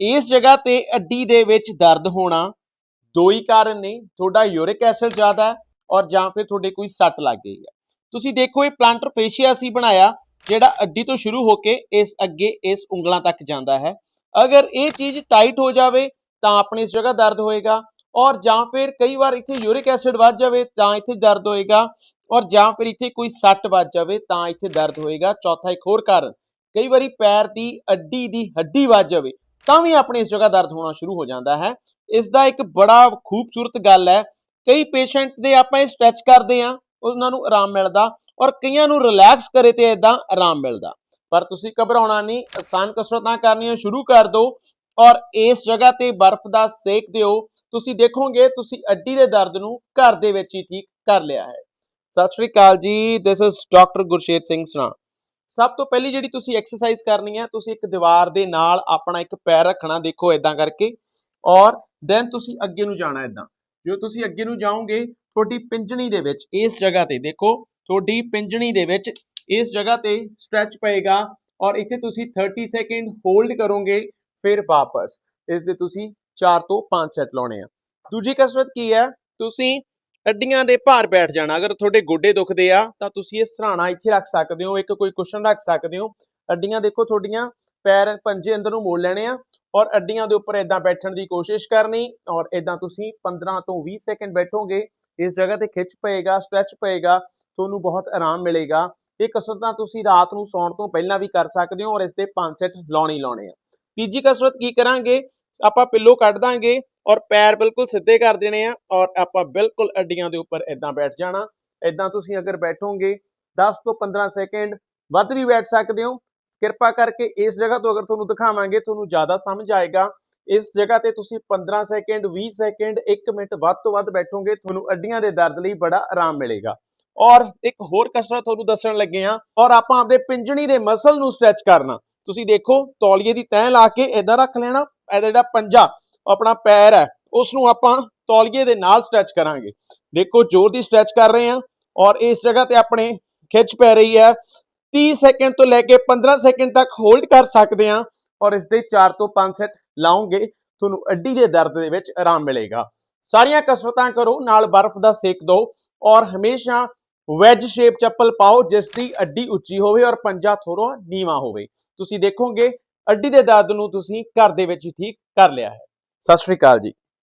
ਇਸ ਜਗ੍ਹਾ ਤੇ ਅੱਡੀ ਦੇ ਵਿੱਚ ਦਰਦ ਹੋਣਾ ਦੋ ਹੀ ਕਾਰਨ ਨੇ, ਤੁਹਾਡਾ ਯੂਰਿਕ ਐਸਿਡ ਜ਼ਿਆਦਾ ਔਰ ਜਾਂ ਫਿਰ ਤੁਹਾਡੇ ਕੋਈ ਸੱਟ ਲੱਗ ਗਈ ਹੈ। ਤੁਸੀਂ ਦੇਖੋ ਇਹ ਪਲਾਂਟਰ ਫੇਸ਼ੀਆ ਸੀ ਬਣਾਇਆ, ਜਿਹੜਾ ਅੱਡੀ ਤੋਂ ਸ਼ੁਰੂ ਹੋ ਕੇ ਇਸ ਅੱਗੇ ਇਸ ਉਂਗਲਾਂ ਤੱਕ ਜਾਂਦਾ ਹੈ। ਅਗਰ ਇਹ ਚੀਜ਼ ਟਾਈਟ ਹੋ ਜਾਵੇ ਤਾਂ ਆਪਣੇ ਇਸ ਜਗ੍ਹਾ ਦਰਦ ਹੋਏਗਾ ਔਰ ਜਾਂ ਫਿਰ ਕਈ ਵਾਰ ਇੱਥੇ ਯੂਰਿਕ ਐਸਿਡ ਵੱਧ ਜਾਵੇ ਤਾਂ ਇੱਥੇ ਦਰਦ ਹੋਏਗਾ ਔਰ ਜਾਂ ਫਿਰ ਇੱਥੇ ਕੋਈ ਸੱਟ ਵੱਜ ਜਾਵੇ ਤਾਂ ਇੱਥੇ ਦਰਦ ਹੋਏਗਾ। ਚੌਥਾ ਇੱਕ ਹੋਰ ਕਾਰਨ, ਕਈ ਵਾਰੀ ਪੈਰ ਦੀ ਅੱਡੀ ਦੀ ਹੱਡੀ ਵੱਜ ਜਾਵੇ ਤਾਂ ਵੀ ਆਪਣੇ ਇਸ ਜਗ੍ਹਾ ਦਰਦ ਹੋਣਾ ਸ਼ੁਰੂ ਹੋ ਜਾਂਦਾ ਹੈ। ਇਸ ਦਾ ਇੱਕ ਬੜਾ ਖੂਬਸੂਰਤ ਗੱਲ ਹੈ, ਕਈ ਪੇਸ਼ੈਂਟ ਦੇ ਆਪਾਂ ਇਹ ਸਟ੍ਰੈਚ ਕਰਦੇ ਆ ਉਹਨਾਂ ਨੂੰ ਆਰਾਮ ਮਿਲਦਾ ਔਰ ਕਈਆਂ ਨੂੰ ਰਿਲੈਕਸ ਕਰੇ ਤੇ ਇਦਾਂ ਆਰਾਮ ਮਿਲਦਾ। ਪਰ ਤੁਸੀਂ ਘਬਰਾਉਣਾ ਨਹੀਂ, ਆਸਾਨ ਕਸਰਤਾਂ ਕਰਨੀਆਂ ਸ਼ੁਰੂ ਕਰ ਦਿਓ ਔਰ ਇਸ ਜਗ੍ਹਾ ਤੇ ਬਰਫ਼ ਦਾ ਸੇਕ ਦਿਓ। ਤੁਸੀਂ ਦੇਖੋਗੇ, ਤੁਸੀਂ ਅੱਡੀ ਦੇ ਦਰਦ ਨੂੰ ਘਰ ਦੇ ਵਿੱਚ ਹੀ ਠੀਕ ਕਰ ਲਿਆ ਹੈ। Sat Shri Akal ji this is doctor Gursher Singh ਸਣਾ। ਸਭ ਤੋਂ ਪਹਿਲੀ ਜਿਹੜੀ ਤੁਸੀਂ ਐਕਸਰਸਾਈਜ਼ ਕਰਨੀ ਹੈ, ਤੁਸੀਂ ਇੱਕ ਦੀਵਾਰ ਦੇ ਨਾਲ ਆਪਣਾ ਇੱਕ ਪੈਰ ਰੱਖਣਾ, ਦੇਖੋ ਇਦਾਂ ਕਰਕੇ ਔਰ ਦੈਨ ਤੁਸੀਂ ਅੱਗੇ ਨੂੰ ਜਾਣਾ ਇਦਾਂ ਜੋ ਤੁਸੀਂ ਅੱਗੇ ਨੂੰ ਜਾਓਗੇ, ਤੁਹਾਡੀ ਪਿੰਜਣੀ ਦੇ ਵਿੱਚ, ਇਸ ਜਗ੍ਹਾ ਤੇ ਦੇਖੋ, ਤੁਹਾਡੀ ਪਿੰਜਣੀ ਦੇ ਵਿੱਚ ਇਸ ਜਗ੍ਹਾ ਤੇ ਸਟ੍ਰੈਚ ਪਏਗਾ ਔਰ ਇੱਥੇ ਤੁਸੀਂ 30 ਸੈਕਿੰਡ ਹੋਲਡ ਕਰੋਗੇ, ਫਿਰ ਵਾਪਸ। ਇਸ ਦੇ ਤੁਸੀਂ 4 ਤੋਂ 5 ਸੈਟ ਲਾਉਣੇ ਆ। ਦੂਜੀ ਕਸਰਤ ਕੀ ਹੈ? ਤੁਸੀਂ ਅੱਡੀਆਂ ਦੇ ਭਾਰ ਬੈਠ ਜਾਣਾ। ਅਗਰ ਤੁਹਾਡੇ ਗੋਡੇ ਦੁਖਦੇ ਆ, ਤਾਂ ਤੁਸੀਂ ਇਹ ਸਰਾਣਾ ਇੱਥੇ ਰੱਖ ਸਕਦੇ ਹੋ, ਇੱਕ ਕੋਈ ਕੁਸ਼ਨ ਰੱਖ ਸਕਦੇ ਹੋ। ਅੱਡੀਆਂ ਦੇਖੋ ਤੁਹਾਡੀਆਂ, ਪੈਰ ਪੰਜੇ ਅੰਦਰ ਨੂੰ ਮੋੜ ਲੈਣੇ ਆ ਔਰ ਅੱਡੀਆਂ ਦੇ ਉੱਪਰ ਇਦਾਂ ਬੈਠਣ ਦੀ ਕੋਸ਼ਿਸ਼ ਕਰਨੀ ਔਰ ਇਦਾਂ ਤੁਸੀਂ 15 ਤੋਂ 20 ਸੈਕਿੰਡ ਬੈਠੋਗੇ, ਇਸ ਜਗ੍ਹਾ ਤੇ ਖਿੱਚ ਪਏਗਾ, ਸਟ੍ਰੈਚ ਪਏਗਾ, ਤੁਹਾਨੂੰ ਬਹੁਤ ਆਰਾਮ ਮਿਲੇਗਾ। ਇਹ ਕਸਰਤਾਂ ਤੁਸੀਂ ਰਾਤ ਨੂੰ ਸੌਣ ਤੋਂ ਪਹਿਲਾਂ ਵੀ ਕਰ ਸਕਦੇ ਹੋ ਔਰ ਇਸ ਦੇ 5 ਸੈਟ ਲਾਉਣੇ ਲਾਉਣੇ ਆ। ਤੀਜੀ ਕਸਰਤ ਕੀ ਕਰਾਂਗੇ? ਆਪਾਂ ਪਿੱਲੋ ਕੱਢ ਦਾਂਗੇ ਔਰ ਪੈਰ ਬਿਲਕੁਲ ਸਿੱਧੇ ਕਰ ਦੇਣੇ ਆ ਔਰ ਆਪਾਂ ਬਿਲਕੁਲ ਅੱਡੀਆਂ ਦੇ ਉੱਪਰ ਇਦਾਂ ਬੈਠ ਜਾਣਾ। ਇਦਾਂ ਤੁਸੀਂ ਅਗਰ ਬੈਠੋਗੇ 10 ਤੋਂ 15 ਸੈਕਿੰਡ ਵੱਧ ਵੀ ਬੈਠ ਸਕਦੇ ਹੋ। ਕਿਰਪਾ ਕਰਕੇ ਇਸ ਜਗ੍ਹਾ ਤੋਂ ਅਗਰ ਤੁਹਾਨੂੰ ਦਿਖਾਵਾਂਗੇ, ਤੁਹਾਨੂੰ ਜ਼ਿਆਦਾ ਸਮਝ ਆਏਗਾ। ਇਸ ਜਗ੍ਹਾ ਤੇ ਤੁਸੀਂ 15 ਸੈਕਿੰਡ 20 ਸੈਕਿੰਡ 1 ਮਿੰਟ ਵੱਧ ਤੋਂ ਵੱਧ ਬੈਠੋਗੇ, ਤੁਹਾਨੂੰ ਅੱਡੀਆਂ ਦੇ ਦਰਦ ਲਈ ਬੜਾ ਆਰਾਮ ਮਿਲੇਗਾ। ਔਰ ਇੱਕ ਹੋਰ ਕਸਰਤ ਤੁਹਾਨੂੰ ਦੱਸਣ ਲੱਗੇ ਆ ਔਰ ਆਪਾਂ ਆਪਦੇ ਪਿੰਜਣੀ ਦੇ ਮਸਲ ਨੂੰ ਸਟ੍ਰੈਚ ਕਰਨਾ। ਤੁਸੀਂ ਦੇਖੋ, ਤੌਲੀਏ ਦੀ ਤੈਅ ਲਾ ਕੇ ਇਦਾਂ ਰੱਖ ਲੈਣਾ ਇਹਦਾ ਜਿਹੜਾ ਪੰਜਾ ਆਪਣਾ ਪੈਰ ਹੈ ਉਸ ਨੂੰ ਆਪਾਂ ਤੌਲੀਏ ਦੇ ਨਾਲ ਸਟ੍ਰੈਚ ਕਰਾਂਗੇ। ਦੇਖੋ, ਜ਼ੋਰ ਦੀ ਸਟ੍ਰੈਚ ਕਰ ਰਹੇ ਹਾਂ ਔਰ ਇਸ ਜਗ੍ਹਾ ਤੇ ਆਪਣੇ ਖਿੱਚ ਪੈ ਰਹੀ ਹੈ। 30 ਸੈਕਿੰਡ ਤੋਂ ਲੈ ਕੇ 15 ਸੈਕਿੰਡ ਤੱਕ ਹੋਲਡ ਕਰ ਸਕਦੇ ਹਾਂ ਔਰ ਇਸ ਦੇ 4 ਤੋਂ 5 ਸੈਟ ਲਾਉਂਗੇ, ਤੁਹਾਨੂੰ ਅੱਡੀ ਦੇ ਦਰਦ ਦੇ ਵਿੱਚ ਆਰਾਮ ਮਿਲੇਗਾ। ਸਾਰੀਆਂ ਕਸਰਤਾਂ ਕਰੋ, ਨਾਲ ਬਰਫ਼ ਦਾ ਸੇਕ ਦਿਓ ਔਰ ਹਮੇਸ਼ਾ ਵੈਜ ਸ਼ੇਪ ਚੱਪਲ ਪਾਓ, ਜਿਸ ਦੀ ਅੱਡੀ ਉੱਚੀ ਹੋਵੇ ਔਰ ਪੰਜਾ ਥੋੜਾ ਨੀਵਾ ਹੋਵੇ। ਤੁਸੀਂ ਦੇਖੋਗੇ, ਅੱਡੀ ਦੇ ਦਰਦ ਨੂੰ ਤੁਸੀਂ ਘਰ ਦੇ ਵਿੱਚ ਹੀ ਠੀਕ ਕਰ ਲਿਆ ਹੈ। ਸਤਿ ਸ਼੍ਰੀ ਅਕਾਲ ਜੀ।